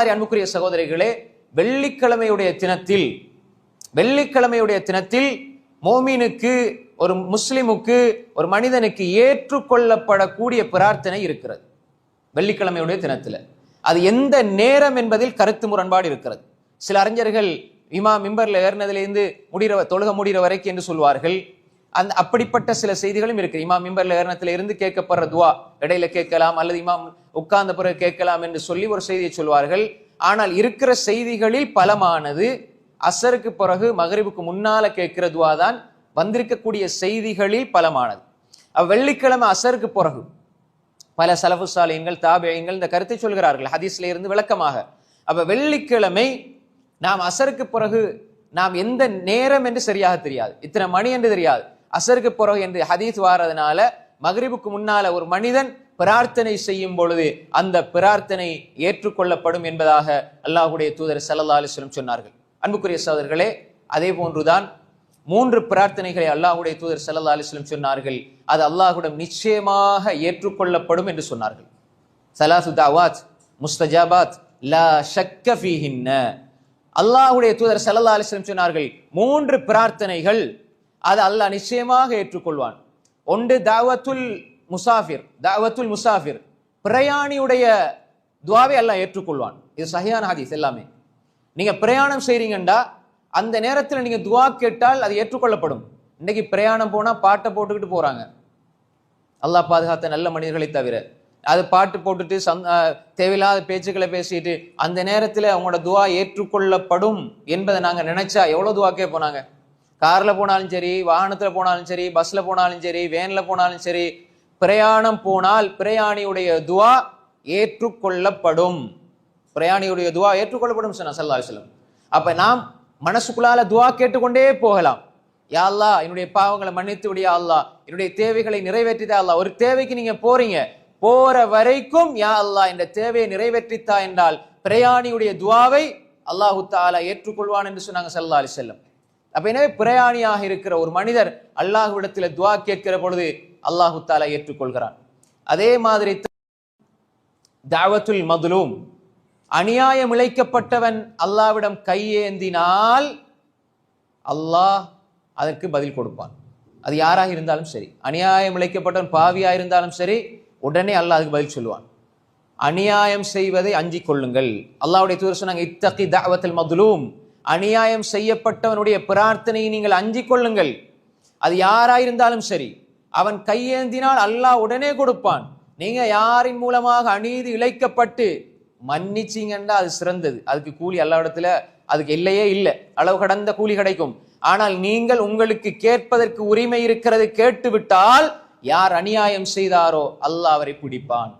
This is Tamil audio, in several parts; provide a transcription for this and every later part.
மாதிரி அன்புக்குரிய சகோதரிகளே வெள்ளிக்கிழமையுடைய தினத்தில் வெள்ளிக்கிழமையுடைய தினத்தில் மோமீனுக்கு ஒரு முஸ்லிமுக்கு ஒரு மனிதனுக்கு ஏற்றுக்கொள்ளப்படக்கூடிய பிரார்த்தனை இருக்கிறது. வெள்ளிக்கிழமையுடைய தினத்துல. அது எந்த நேரம் என்பதில் கருத்து முரண்பாடு இருக்கிறது. சில அறிஞர்கள் இமா மிம்பரில் ஏறினதுலேருந்து முடிகிற தொழுக முடிகிற வரைக்கும் என்று சொல்வார்கள். அந்த அப்படிப்பட்ட சில செய்திகளும் இருக்கு. இமாம் மிம்பர்ல ஏறினத்துல இருந்து கேட்கப்படுற துவா இடையில கேட்கலாம் அல்லது இமாம் உட்கார்ந்த பிறகு கேட்கலாம் என்று சொல்லி ஒரு செய்தியை சொல்வார்கள். ஆனால் இருக்கிற செய்திகளில் பலமானது அசருக்கு பிறகு மகரிபுக்கு முன்னால கேட்கிற துவா தான் வந்திருக்கக்கூடிய செய்திகளில் பலமானது. வெள்ளிக்கிழமை அசருக்கு பிறகு பல சலஃபு சாலையங்கள் தாபியங்கள் இந்த கருத்தை சொல்கிறார்கள். ஹதீஸ்ல இருந்து விளக்கமாக. அப்ப வெள்ளிக்கிழமை நாம் அசருக்கு பிறகு நாம் எந்த நேரம் என்று சரியாக தெரியாது. இத்தனை மணி என்று தெரியாது. அசருக்கு பிறகு என்று ஹதீஸ் வாரதுனால மகரிபுக்கு முன்னால ஒரு மனிதன் பிரார்த்தனை செய்யும் பொழுது அந்த பிரார்த்தனை ஏற்றுக்கொள்ளப்படும் என்பதாக அல்லாஹுடைய தூதர் சல்லா அலிஸ்லம் சொன்னார்கள். அன்புக்குரிய சோதர்களே அதே போன்றுதான் மூன்று பிரார்த்தனைகளை அல்லாஹுடைய தூதர் சல்லா அலிஸ்லம் சொன்னார்கள். அது அல்லாஹுடன் நிச்சயமாக ஏற்றுக்கொள்ளப்படும் என்று சொன்னார்கள். சலாசு தாவாத் முஸ்தஜாபாத் லா ஷக்க அல்லாஹுடைய தூதர் சல்லா அலிஸ்லம் சொன்னார்கள் மூன்று பிரார்த்தனைகள் அது அல்லாஹ் நிச்சயமாக ஏற்றுக்கொள்வான். ஒன்று தாவத்துல் முசாஃபிர் தாவத்துல் முசாஃபிர். பிரயாணியுடைய துவாவை அல்லா ஏற்றுக்கொள்வான். இது சஹியான ஹதீஸ் எல்லாமே. நீங்கள் பிரயாணம் செய்கிறீங்கண்டா அந்த நேரத்தில் நீங்கள் துவா கேட்டால் அது ஏற்றுக்கொள்ளப்படும். இன்றைக்கி பிரயாணம் போனால் பாட்டை போட்டுக்கிட்டு போகிறாங்க அல்லாஹ் பாதுகாத்த நல்ல மனிதர்களை தவிர அது பாட்டு போட்டுட்டு சந் தேவையில்லாத பேச்சுக்களை பேசிட்டு அந்த நேரத்தில் அவங்களோட துவா ஏற்றுக்கொள்ளப்படும் என்பதை நாங்கள் நினைச்சா எவ்வளோ துவா கேட்போம் நாங்கள் காரில் போனாலும் சரி வாகனத்தில் போனாலும் சரி பஸ்ஸில் போனாலும் சரி வேனில் போனாலும் சரி பிரயாணம் போனால் பிரயாணியுடைய துவா ஏற்றுக்கொள்ளப்படும். பிரயாணியுடைய துவா ஏற்றுக்கொள்ளப்படும் சொன்ன சல்லா அலிஸ்லம் அப்போ நாம் மனசுக்குள்ளால துவா கேட்டுக்கொண்டே போகலாம். யா அல்லாஹ் என்னுடைய பாவங்களை மன்னித்து விடியா அல்லா என்னுடைய தேவைகளை நிறைவேற்றிதா அல்லா ஒரு தேவைக்கு நீங்க போறீங்க. போற வரைக்கும் யா அல்லாஹ் இந்த தேவையை நிறைவேற்றித்தா என்றால் பிரயாணியுடைய துவாவை அல்லாஹு தாலா ஏற்றுக்கொள்வான் என்று சொன்னாங்க சல்லா அலி செல்லம் அப்ப எனவே பிரயாணியாக இருக்கிற ஒரு மனிதர் அல்லாஹ்விடத்துல துவா கேட்கிற பொழுது அல்லாஹு தாலா ஏற்றுக்கொள்கிறான். அதே மாதிரி தாவத்துல் மதுலூம் அநியாயம் இழைக்கப்பட்டவன் அல்லாவிடம் கையேந்தினால் அல்லாஹ் அதற்கு பதில் கொடுப்பான். அது யாராக இருந்தாலும் சரி. அநியாயம் இழைக்கப்பட்டவன் பாவியாக இருந்தாலும் சரி உடனே அல்லாஹ் அதுக்கு பதில் சொல்லுவான். அநியாயம் செய்வதை அஞ்சிக் கொள்ளுங்கள். அல்லாவுடைய தூதர் சொன்னாங்க இத்தகி தாவத்தில் மதுலூம் அநியாயம் செய்யப்பட்டவனுடைய பிரார்த்தனையை நீங்கள் அஞ்சிக் கொள்ளுங்கள். அது யாராயிருந்தாலும் சரி அவன் கையேந்தினால் அல்லாஹ் உடனே கொடுப்பான். நீங்க யாரின் மூலமாக அநீதி இழைக்கப்பட்டு மன்னிச்சிங்கன்னா அது சிறந்தது. அதுக்கு கூலி எல்லா இடத்துல அதுக்கு இல்லையே இல்லை. அளவு கடந்த கூலி கிடைக்கும். ஆனால் நீங்கள் உங்களுக்கு கேட்பதற்கு உரிமை இருக்கிறது கேட்டுவிட்டால் யார் அநியாயம் செய்தாரோ அல்லாஹ் அவரை பிடிப்பான்.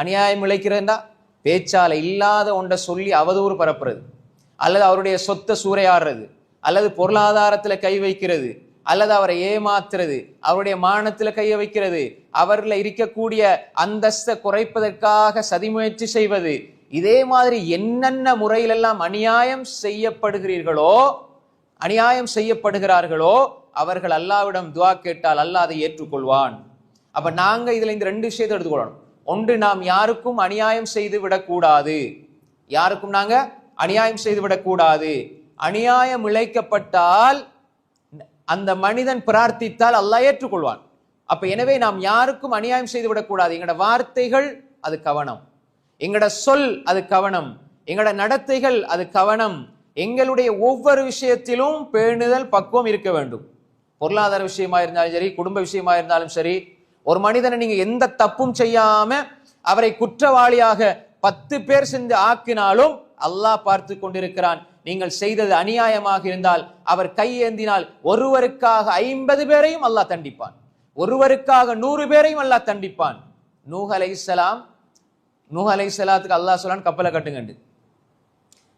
அநியாயம் இழைக்கிறதா பேச்சால இல்லாத ஒன்றை சொல்லி அவதூறு பரப்புறது. அல்லது அவருடைய சொத்தை சூறையாடுறது அல்லது பொருளாதாரத்தில் கை வைக்கிறது அல்லது அவரை ஏமாத்துறது அவருடைய மானத்தில் கைய வைக்கிறது அவர்ல இருக்கக்கூடிய அந்தஸ்தை குறைப்பதற்காக சதிமுயற்சி செய்வது இதே மாதிரி என்னென்ன முறையிலெல்லாம் அநியாயம் செய்யப்படுகிறீர்களோ அநியாயம் செய்யப்படுகிறார்களோ அவர்கள் அல்லாவிடம் துவா கேட்டால் அல்லாஹ் அதை ஏற்றுக்கொள்வான். அப்ப நாங்க இதுல இந்த ரெண்டு விஷயத்தை எடுத்துக்கொள்ளணும். ஒன்று நாம் யாருக்கும் அநியாயம் செய்து விடக்கூடாது. யாருக்கும் நாங்க? அநியாயம் செய்து விடக்கூடாது அநியாயம் இழைக்கப்பட்டால் அந்த மனிதன் பிரார்த்தித்தால் அல்லாஹ் ஏற்றுக்கொள்வான். அப்ப எனவே நாம் யாருக்கும் அநியாயம் செய்து விடக்கூடாது எங்களோட வார்த்தைகள் அது கவனம். எங்களோட சொல் அது கவனம். எங்களோட நடத்தைகள் அது கவனம். எங்களுடைய ஒவ்வொரு விஷயத்திலும் பேணுதல் பக்குவம் இருக்க வேண்டும். பொருளாதார விஷயமா இருந்தாலும் சரி குடும்ப விஷயமா இருந்தாலும் சரி ஒரு மனிதனை நீங்க எந்த தப்பும் செய்யாம அவரை குற்றவாளியாக பத்து பேர் சென்று ஆக்கினாலும் அல்லாஹ் பார்த்து கொண்டிருக்கிறான். நீங்கள் செய்தது அநியாயமாக இருந்தால் அவர் கையேந்தினால் ஒருவருக்காக ஐம்பது பேரையும் அல்லாஹ் தண்டிப்பான். ஒருவருக்காக நூறு பேரையும் அல்லாஹ் தண்டிப்பான். நூஹ் அலைஹிஸ்ஸலாம் நூஹ் அலைஹிஸ்ஸலாத்துக்கு அல்லாஹ் சொல்லான் கப்பலை கட்டுங்கண்டு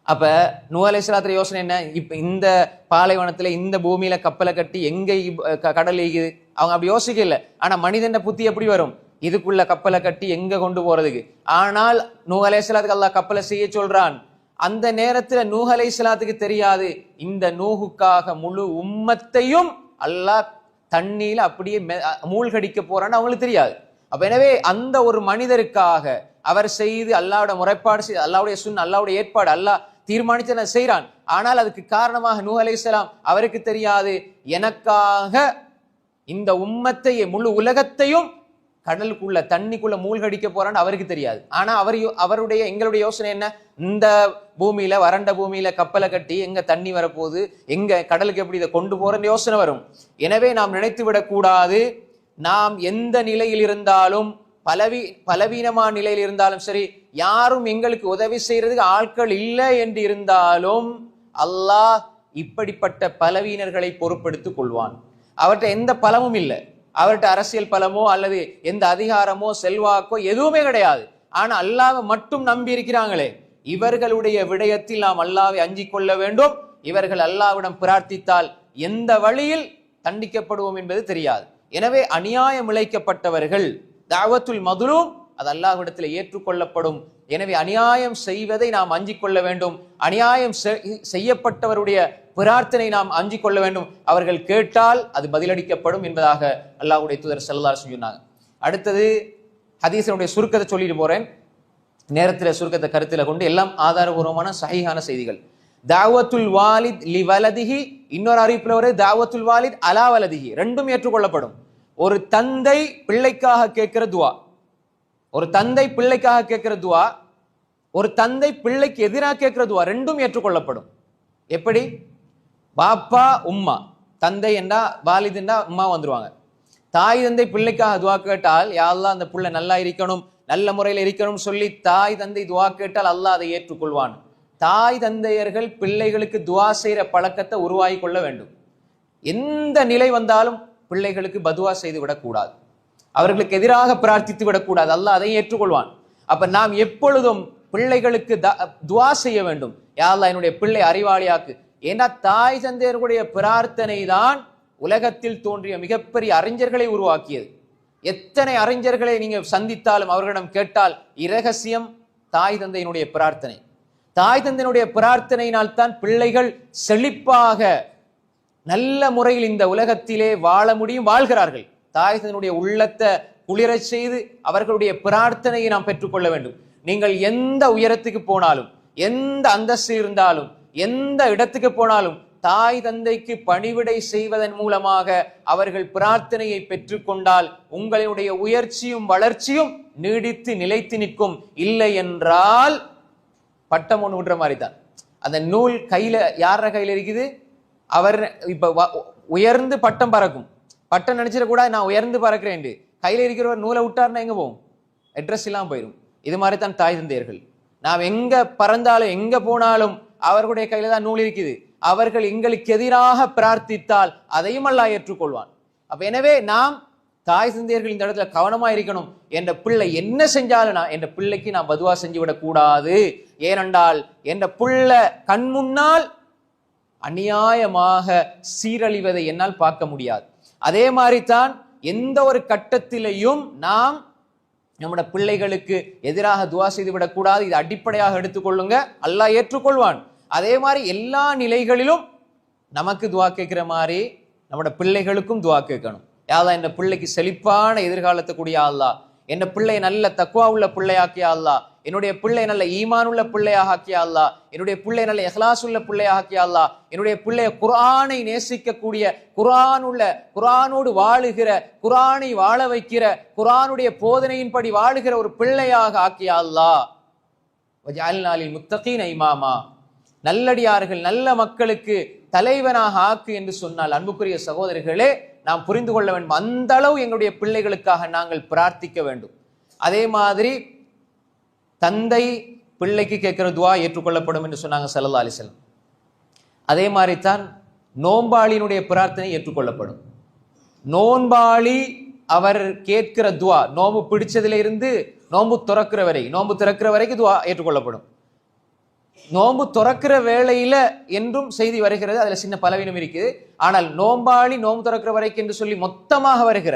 அப்ப நூ இஸ்லாத்துல யோசனை என்ன? இப்ப இந்த பாலைவனத்துல இந்த பூமியில கப்பலை கட்டி எங்க க- கடல் ஈகுது அவங்க அப்படி யோசிக்கல. ஆனா மனிதன் புத்தி எப்படி வரும்? இதுக்குள்ள கப்பலை கட்டி எங்க கொண்டு போறதுக்கு? ஆனால் நூ அலைஹிஸ்ஸலாத்துக்கு அல்லாஹ் கப்பலை செய்ய சொல்றான். அந்த நேரத்துல நூஹ் அலைஹிஸ்ஸலாத்துக்கு தெரியாது. இந்த நூஹுக்காக முழு உம்மத்தையும் அல்லாஹ் தண்ணியில அப்படியே மெ- மூழ்கடிக்க போறான்னு அவங்களுக்கு தெரியாது. அப்ப எனவே அந்த ஒரு மனிதருக்காக அவர் செய்து அல்லாவோட முறைப்பாடு செய்து அல்லாவுடைய சுன் அல்லாவுடைய ஏற்பாடு அல்லாஹ் தீர்மானித்து நான் செய்கிறான் ஆனால் அதுக்கு காரணமாக நூ அலைசலாம் அவருக்கு தெரியாது. எனக்காக இந்த உம்மத்தையே முழு உலகத்தையும் கடலுக்குள்ள தண்ணிக்குள்ள மூழ்கடிக்க போறான்னு அவருக்கு தெரியாது. ஆனா அவர் யோ- அவருடைய எங்களுடைய யோசனை என்ன? இந்த பூமியில வறண்ட பூமியில கப்பலை கட்டி எங்க தண்ணி வரப்போகுது? எங்க கடலுக்கு எப்படி இதை கொண்டு போறன்னு யோசனை வரும். எனவே நாம் நினைத்து விடக்கூடாது நாம் எந்த நிலையில் இருந்தாலும் பலவீ பலவீனமான நிலையில் இருந்தாலும் சரி யாரும் எங்களுக்கு உதவி செய்யறதுக்கு ஆட்கள் இல்லை என்று இருந்தாலும் அல்லாஹ் இப்படிப்பட்ட பலவீனர்களை பொறுப்படுத்திக் கொள்வான். அவற்றை எந்த பலமும் இல்லை. அவர்கிட்ட அரசியல் பலமோ அல்லது எந்த அதிகாரமோ செல்வாக்கோ எதுவுமே கிடையாது. ஆனால் அல்லாவை மட்டும் நம்பி இருக்கிறாங்களே. இவர்களுடைய விடயத்தில் நாம் அல்லாவை அஞ்சிக் கொள்ள வேண்டும். இவர்கள் அல்லாவிடம் பிரார்த்தித்தால் எந்த வழியில் தண்டிக்கப்படுவோம் என்பது தெரியாது. எனவே அநியாயம் இழைக்கப்பட்டவர்கள் தாவத்துல் மதுலும் அது அல்லாஹ்விடத்தில் ஏற்றுக்கொள்ளப்படும். எனவே அநியாயம் செய்வதை நாம் அஞ்சிக் கொள்ள வேண்டும். அநியாயம் செய்யப்பட்டவருடைய பிரார்த்தனை நாம் அஞ்சிக் கொள்ள வேண்டும். அவர்கள் கேட்டால் அது பதிலளிக்கப்படும் என்பதாக அல்லாஹுடைய தூதர் செல்லதார் சொன்னாங்க. அடுத்தது ஹதீசனுடைய சுருக்கத்தை சொல்லிட்டு போறேன். நேரத்தில் சுருக்கத்தை கருத்தில் கொண்டு எல்லாம் ஆதாரபூர்வமான சஹீஹான செய்திகள். தாவத்துல் வாலித் லி வலதிஹி இன்னொரு அறிவிப்பில் ஒரு தாவத்துல் வாலித் அலா வலதிஹி ரெண்டும் ஏற்றுக்கொள்ளப்படும். ஒரு தந்தை பிள்ளைக்காக கேட்கிற துவா. ஒரு தந்தை பிள்ளைக்காக கேட்கிற துவா ஒரு தந்தை பிள்ளைக்கு எதிராக கேட்கிற துவா ரெண்டும் ஏற்றுக்கொள்ளப்படும். எப்படி? பாப்பா உம்மா. தந்தை என்றா வாலிதுண்டா உம்மா வந்துருவாங்க. தாய் தந்தை பிள்ளைக்காக துவா கேட்டால் யாரெல்லாம் அந்த பிள்ளை நல்லா இருக்கணும் நல்ல முறையில் இருக்கணும்னு சொல்லி தாய் தந்தை துவா கேட்டால் அல்லாஹ் அதை ஏற்றுக்கொள்வான். தாய் தந்தையர்கள் பிள்ளைகளுக்கு துவா செய்கிற பழக்கத்தை உருவாகி கொள்ள வேண்டும். எந்த நிலை வந்தாலும் பிள்ளைகளுக்கு பதுவா செய்து விடக்கூடாது. அவர்களுக்கு எதிராக பிரார்த்தித்து விடக்கூடாது. அல்லாஹ் அதை ஏற்றுக்கொள்வான். அப்ப நாம் எப்பொழுதும் பிள்ளைகளுக்கு த- துவா செய்ய வேண்டும். யாரெல்லாம் என்னுடைய பிள்ளை அறிவாளியாக்கு ஏன்னா தாய் தந்தையர்களுடைய பிரார்த்தனை தான் உலகத்தில் தோன்றிய மிகப்பெரிய அறிஞர்களை உருவாக்கியது. எத்தனை அறிஞர்களை நீங்க சந்தித்தாலும் அவர்களிடம் கேட்டால் இரகசியம் தாய் தந்தையினுடைய பிரார்த்தனை. தாய் தந்தையினுடைய பிரார்த்தனையினால் தான் பிள்ளைகள் செழிப்பாக நல்ல முறையில் இந்த உலகத்திலே வாழ முடியும் வாழ்கிறார்கள். தாய் தன்னுடைய உள்ளத்தை குளிரச் செய்து அவர்களுடைய பிரார்த்தனையை நாம் பெற்றுக்கொள்ள வேண்டும். நீங்கள் எந்த உயரத்துக்கு போனாலும் எந்த அந்தஸ்து இருந்தாலும் எந்த இடத்துக்கு போனாலும் தாய் தந்தைக்கு பணிவிடை செய்வதன் மூலமாக அவர்கள் பிரார்த்தனையை பெற்றுக்கொண்டால் உங்களுடைய உயர்ச்சியும் வளர்ச்சியும் நீடித்து நிலைத்து நிற்கும். இல்லை என்றால் பட்டம் ஒன்று விடுற மாதிரி தான் அந்த நூல் கையில யார கையில இருக்குது? அவர் இப்ப வ- உயர்ந்து பட்டம் பறக்கும். பட்டம் நினைச்சிட கூட நான் உயர்ந்து பறக்கிறேன் கையில இருக்கிறவர் நூலை விட்டாருன்னா எங்க போகும் அட்ரஸ் எல்லாம் போயிடும் இது மாதிரி தான் தாய் தந்தையர்கள். நாம் எங்க பறந்தாலும் எங்க போனாலும் அவர்களுடைய கையில தான் நூல் இருக்குது. அவர்கள் எங்களுக்கு எதிராக பிரார்த்தித்தால் அதையும் அல்லாஹ் ஏற்றுக்கொள்வான். அப்ப எனவே நாம் தாய் சிந்தியர்கள் இந்த இடத்துல கவனமா இருக்கணும். என்ற பிள்ளை என்ன செஞ்சாலும் நான் என்ற பிள்ளைக்கு நான் பதுவா செஞ்சு விடக்கூடாது ஏனென்றால் என்ற பிள்ளை கண் முன்னால் அநியாயமாக சீரழிவதை என்னால் பார்க்க முடியாது. அதே மாதிரி தான் எந்த ஒரு கட்டத்திலையும் நாம் நம்முடைய பிள்ளைகளுக்கு எதிராக துவா செய்து விடக்கூடாது இது அடிப்படையாக எடுத்துக்கொள்ளுங்க. அல்லாஹ் ஏற்றுக்கொள்வான். அதே மாதிரி எல்லா நிலைகளிலும் நமக்கு துவா கேட்குற மாதிரி நம்மளோட பிள்ளைகளுக்கும் துவா கேட்கணும். யாதா இந்த பிள்ளைக்கு செழிப்பான எதிர்காலத்தை கூடிய அல்லாஹ். என் பிள்ளை நல்ல தக்குவா உள்ள பிள்ளையாக்கிய அல்லாஹ். என்னுடைய பிள்ளை நல்ல ஈமான் உள்ள பிள்ளையாக ஆக்கிய அல்லா என்னுடைய பிள்ளை நல்ல எஹ்லாஸ் உள்ள பிள்ளையாக ஆக்கிய என்னுடைய பிள்ளைய குரானை நேசிக்கக்கூடிய குரான் உள்ள குரானோடு வாழுகிற குரானை வாழ வைக்கிற குரானுடைய போதனையின்படி வாழுகிற ஒரு பிள்ளையாக ஆக்கிய அல்லாஹ். வஜஅல்னாலில் முத்தகீன நல்லடியார்கள் நல்ல மக்களுக்கு தலைவனாக ஆக்கு என்று சொன்னால் அன்புக்குரிய சகோதரர்களே நாம் புரிந்து கொள்ள வேண்டும். அந்த அளவு எங்களுடைய பிள்ளைகளுக்காக நாங்கள் பிரார்த்திக்க வேண்டும். அதே மாதிரி தந்தை பிள்ளைக்கு கேட்கிற துவா ஏற்றுக்கொள்ளப்படும் என்று சொன்னாங்க ஸல்லல்லாஹு அலிசலம் அதே மாதிரி தான் நோன்பாளியினுடைய பிரார்த்தனை ஏற்றுக்கொள்ளப்படும். நோன்பாளி அவர் கேட்கிற துவா நோம்பு பிடிச்சதுல இருந்து நோம்பு துறக்கிற வரை நோம்பு திறக்கிற வரைக்கும் துவா ஏற்றுக்கொள்ளப்படும். நோன்பு துறக்கிற வேளையில என்றும் செய்தி வருகிறது. அதுல சின்ன பலவீனம் இருக்குது. ஆனால் நோம்பாளி நோன்பு துறக்கிற வரைக்கும் என்று சொல்லி மொத்தமாக வருகிற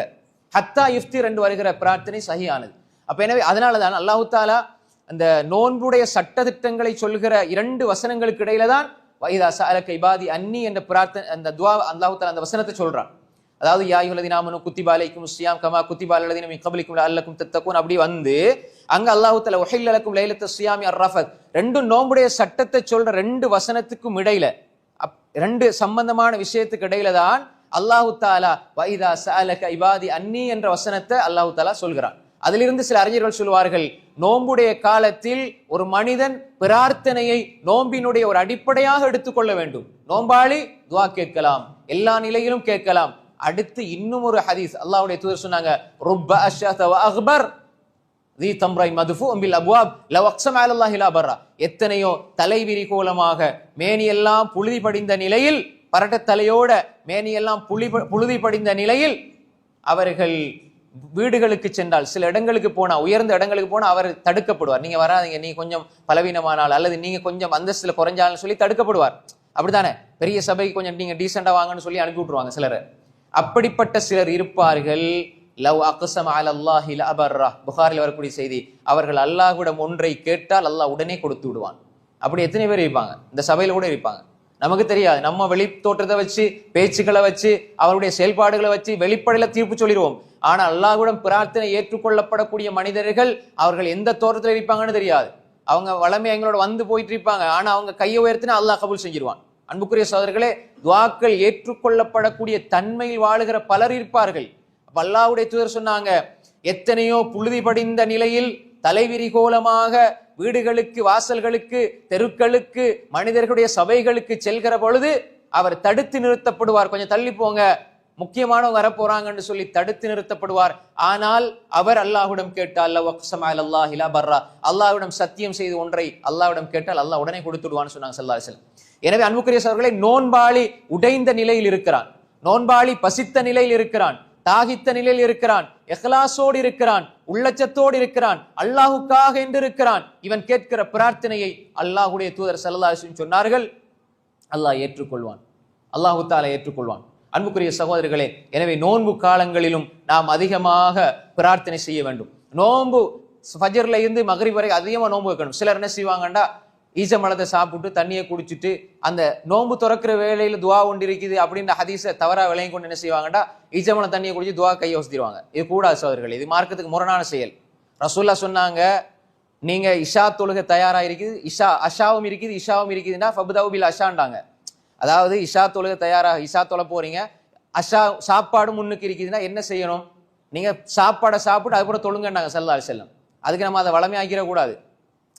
ஹத்தா இஃப்தி ரெண்டு வருகிற பிரார்த்தனை சகியானது அப்ப எனவே அதனால தான் அல்லாஹு தாலா அந்த நோன்புடைய சட்ட திட்டங்களை சொல்கிற இரண்டு வசனங்களுக்கு இடையில தான் வைதா சாலக்க இபாதி அன்னி என்ற பிரார்த்தனை அந்த துவா அல்லாஹு தாலா அந்த வசனத்தை சொல்றான். அதாவது யாயுலதி நாமனு குத்திபாலைக்கும் சியாம் கமா குத்திபாலதினும் கபலிக்கும் அல்லக்கும் தத்தக்கும் அப்படி வந்து அங்க அல்லாஹு தல ஒஹில்லக்கும் லைலத்த சியாமி அர்ரஃபத். ரெண்டு நோம்புடைய சட்டத்தை சொல்ற ரெண்டு வசனத்துக்கும் இடையில அப்- ரெண்டு சம்பந்தமான விஷயத்துக்கு இடையில தான் அல்லாஹு தாலா வைதா சாலக இபாதி அன்னி என்ற வசனத்தை அல்லாஹு தாலா சொல்கிறான். அதிலிருந்து சில அறிஞர்கள் சொல்வார்கள் நோம்புடைய காலத்தில் ஒரு மனிதன் பிரார்த்தனையை நோம்பினுடைய ஒரு அடிப்படையாக எடுத்துக்கொள்ள வேண்டும். நோம்பாளி துவா கேட்கலாம். எல்லா நிலையிலும் கேட்கலாம். அடுத்து இன்னும் ஒரு ஹதீஸ். அல்லாஹ்வுடைய தூதர் சொன்னாங்க ருப்ப அஷ்ஷத அக்பர் தி தம்ரை மதுஃபு அம்பில் அபுவாப் லவ் அக்ஸம் அலல்லாஹி லா பர்ரா. எத்தனையோ தலைவிரி கோலமாக மேனியெல்லாம் புழுதி படிந்த நிலையில் பரட்ட தலையோட மேனியெல்லாம் புளி புழுதி படிந்த நிலையில் அவர்கள் வீடுகளுக்கு சென்றால் சில இடங்களுக்கு போனால் உயர்ந்த இடங்களுக்கு போனால் அவர் தடுக்கப்படுவார். நீங்கள் வராதீங்க நீங்கள் கொஞ்சம் பலவீனமானால் அல்லது நீங்கள் கொஞ்சம் அந்தஸ்தில் குறைஞ்சாலும் சொல்லி தடுக்கப்படுவார். அப்படித்தானே? பெரிய சபைக்கு கொஞ்சம் நீங்கள் டீசெண்டாக வாங்கன்னு சொல்லி அனுப்பி விட்ருவாங்க சிலர். அப்படிப்பட்ட சிலர் இருப்பார்கள். லவ் அக்ஸம் அல அல்லாஹி அபர்ரா புகாரில் வரக்கூடிய செய்தி அவர்கள் அல்லாஹ்விடம் ஒன்றை கேட்டால் அல்லாஹ் உடனே கொடுத்து விடுவான். அப்படி எத்தனை பேர் இருப்பாங்க? இந்த சபையில் கூட இருப்பாங்க. நமக்கு தெரியாது. நம்ம வெளி தோற்றத்தை வச்சு பேச்சுக்களை வச்சு அவருடைய செயல்பாடுகளை வச்சு வெளிப்படையில தீர்ப்பு சொல்லிடுவோம் ஆனால் அல்லாஹ்விடம் பிரார்த்தனை ஏற்றுக்கொள்ளப்படக்கூடிய மனிதர்கள் அவர்கள் எந்த தோற்றத்தில் இருப்பாங்கன்னு தெரியாது. அவங்க வளமை எங்களோட வந்து போயிட்டு இருப்பாங்க. ஆனால் அவங்க கையை உயர்த்தினா அல்லாஹ் கபூல் செஞ்சிருவான். அன்புக்குரிய சோதர்களே துவாக்கள் ஏற்றுக்கொள்ளப்படக்கூடிய தன்மையில் வாழுகிற பலர் இருப்பார்கள். அப்ப அல்லாஹ்வுடைய தூதர் சொன்னாங்க எத்தனையோ புழுதி படிந்த நிலையில் தலைவிரிகோலமாக வீடுகளுக்கு வாசல்களுக்கு தெருக்களுக்கு மனிதர்களுடைய சபைகளுக்கு செல்கிற பொழுது அவர் தடுத்து நிறுத்தப்படுவார். கொஞ்சம் தள்ளி போங்க. முக்கியமானவங்க வரப்போறாங்கன்னு சொல்லி தடுத்து நிறுத்தப்படுவார். ஆனால் அவர் அல்லாஹுடம் கேட்டால் அல்லாஹ் இலா பர்ரா அல்லாஹ்விடம் சத்தியம் செய்து ஒன்றை அல்லாஹ்விடம் கேட்டால் அல்லாஹ் உடனே கொடுத்துடுவான்னு சொன்னாங்க சல்லா எனவே அன்புக்குரிய சவர்களை நோன்பாளி உடைந்த நிலையில் இருக்கிறான். நோன்பாளி பசித்த நிலையில் இருக்கிறான். தாகித்த நிலையில் இருக்கிறான். எஹ்லாசோடு இருக்கிறான். உள்ளச்சத்தோடு இருக்கிறான். அல்லாஹுக்காக என்று இருக்கிறான் இவன் கேட்கிற பிரார்த்தனையை அல்லாஹுடைய தூதர் சல்லா சொன்னார்கள். அல்லாஹ் ஏற்றுக்கொள்வான். அல்லாஹு தாலா ஏற்றுக்கொள்வான். அன்புக்குரிய சகோதரர்களே எனவே நோன்பு காலங்களிலும் நாம் அதிகமாக பிரார்த்தனை செய்ய வேண்டும். நோன்பு ஃபஜர்ல இருந்து மகரி வரை அதிகமாக நோன்பு வைக்கணும். சிலர் என்ன செய்வாங்கண்டா? ஈச்சமலத்தை சாப்பிட்டு தண்ணியை குடிச்சிட்டு அந்த நோன்பு திறக்கிற வேலையில துவா ஒன்று இருக்குது அப்படின்ற ஹதீஸை தவறா விளையும் கொண்டு என்ன செய்வாங்கடா? ஈச்சமலம் தண்ணியை குடிச்சு துவா கையை வசதிடுவாங்க இது கூடாது சோதர்கள் இது மார்க்கத்துக்கு முரணான செயல். ரசூல்லா சொன்னாங்க நீங்க இஷா தொழுகை தயாரா இருக்குது? இஷா அஷாவும் இருக்குது இஷாவும் இருக்குதுன்னா ஃபபுதாவுபில் அஷாண்டாங்க அதாவது இஷா தொழுகை தயாராக இஷா தொலை போறீங்க. அஷா சாப்பாடு முன்னுக்கு இருக்குதுன்னா என்ன செய்யணும்? நீங்க சாப்பாடை சாப்பிட்டு அது கூட தொழுங்கன்னாங்க செல்லால் செல்லம் அதுக்கு நம்ம அதை வளமையாக்கிற கூடாது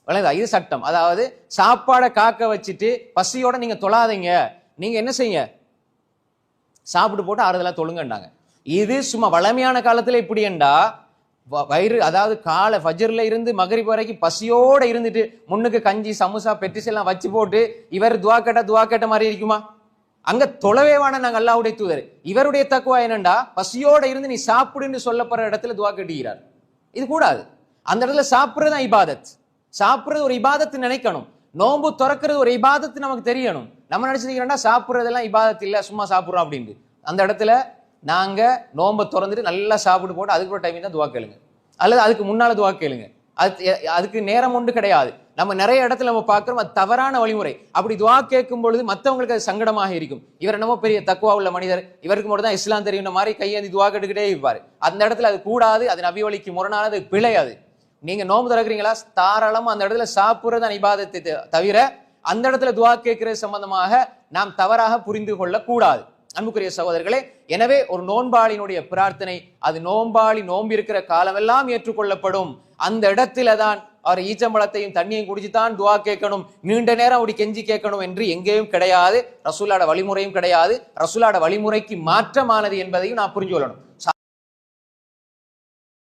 விளங்குதா இது சட்டம். அதாவது சாப்பாடை காக்க வச்சுட்டு பசியோட நீங்க தொழாதீங்க. நீங்க என்ன செய்யுங்க? சாப்பிட்டு போட்டு ஆறுதலா தொழுங்கண்டாங்க இது சும்மா வளமையான காலத்துல இப்படியண்டா வ- வயிறு அதாவது காலை ஃபஜர்ல இருந்து மகரிப் வரைக்கும் பசியோட இருந்துட்டு முன்னுக்கு கஞ்சி சமோசா பெட்டிஸ் எல்லாம் வச்சு போட்டு இவர் துவா கேட்டா துவா கேட்ட மாதிரி இருக்குமா? அங்க தொலைவே நாங்கள் நாங்க அல்லாஹ்வுடைய தூதர். இவருடைய தக்குவா என்னண்டா? பசியோட இருந்து நீ சாப்பிடுன்னு சொல்லப்படுற இடத்துல துவா கட்டுகிறார். இது கூடாது. அந்த இடத்துல சாப்பிட்றது தான் இபாதத். சாப்பிட்றது ஒரு இபாதத்து நினைக்கணும். நோன்பு திறக்கிறது ஒரு இபாதத்து நமக்கு தெரியணும். நம்ம நினச்சிருக்கிறோம்னா சாப்பிட்றதெல்லாம் இபாதத்து இல்லை சும்மா சாப்பிட்றோம் அப்படின்ட்டு. அந்த இடத்துல நாங்கள் நோன்பை திறந்துட்டு நல்லா சாப்பிட்டு போட்டு அதுக்கு ஒரு டைமிங் தான் துவா கேளுங்க. அல்லது அதுக்கு முன்னால் துவா கேளுங்க. அது அதுக்கு நேரம் ஒன்று கிடையாது. நம்ம நிறைய இடத்துல நம்ம பார்க்குறோம் அது தவறான வழிமுறை. அப்படி துவா கேட்கும் பொழுது மற்றவங்களுக்கு அது சங்கடமாக இருக்கும். இவர் என்னமோ பெரிய தக்குவா உள்ள மனிதர். இவருக்கு மட்டும் தான் இஸ்லாம் தெரியுன்ற மாதிரி கையேந்தி துவா கெட்டுக்கிட்டே இருப்பார். அந்த இடத்துல அது கூடாது அது நபி வழிக்கு முரணானது பிழை அது. நீங்க நோம்பு திறக்கிறீங்களா? தாராளமா அந்த இடத்துல சாப்பிடுறது அனிபாதத்தை தவிர அந்த இடத்துல துவா கேட்கிறது சம்பந்தமாக நாம் தவறாக புரிந்து கொள்ள கூடாது அன்புக்குரிய சகோதரர்களே எனவே ஒரு நோன்பாளினுடைய பிரார்த்தனை அது நோன்பாளி நோம்பிருக்கிற காலமெல்லாம் ஏற்றுக்கொள்ளப்படும். அந்த இடத்துல தான் அவர் ஈச்சம்பழத்தையும் தண்ணியும் குடிச்சுதான் துவா கேட்கணும். நீண்ட நேரம் அப்படி கெஞ்சி கேட்கணும் என்று எங்கேயும் கிடையாது. ரசூலாட வழிமுறையும் கிடையாது. ரசூலாட வழிமுறைக்கு மாற்றமானது என்பதையும் நான் புரிஞ்சு கொள்ளணும்.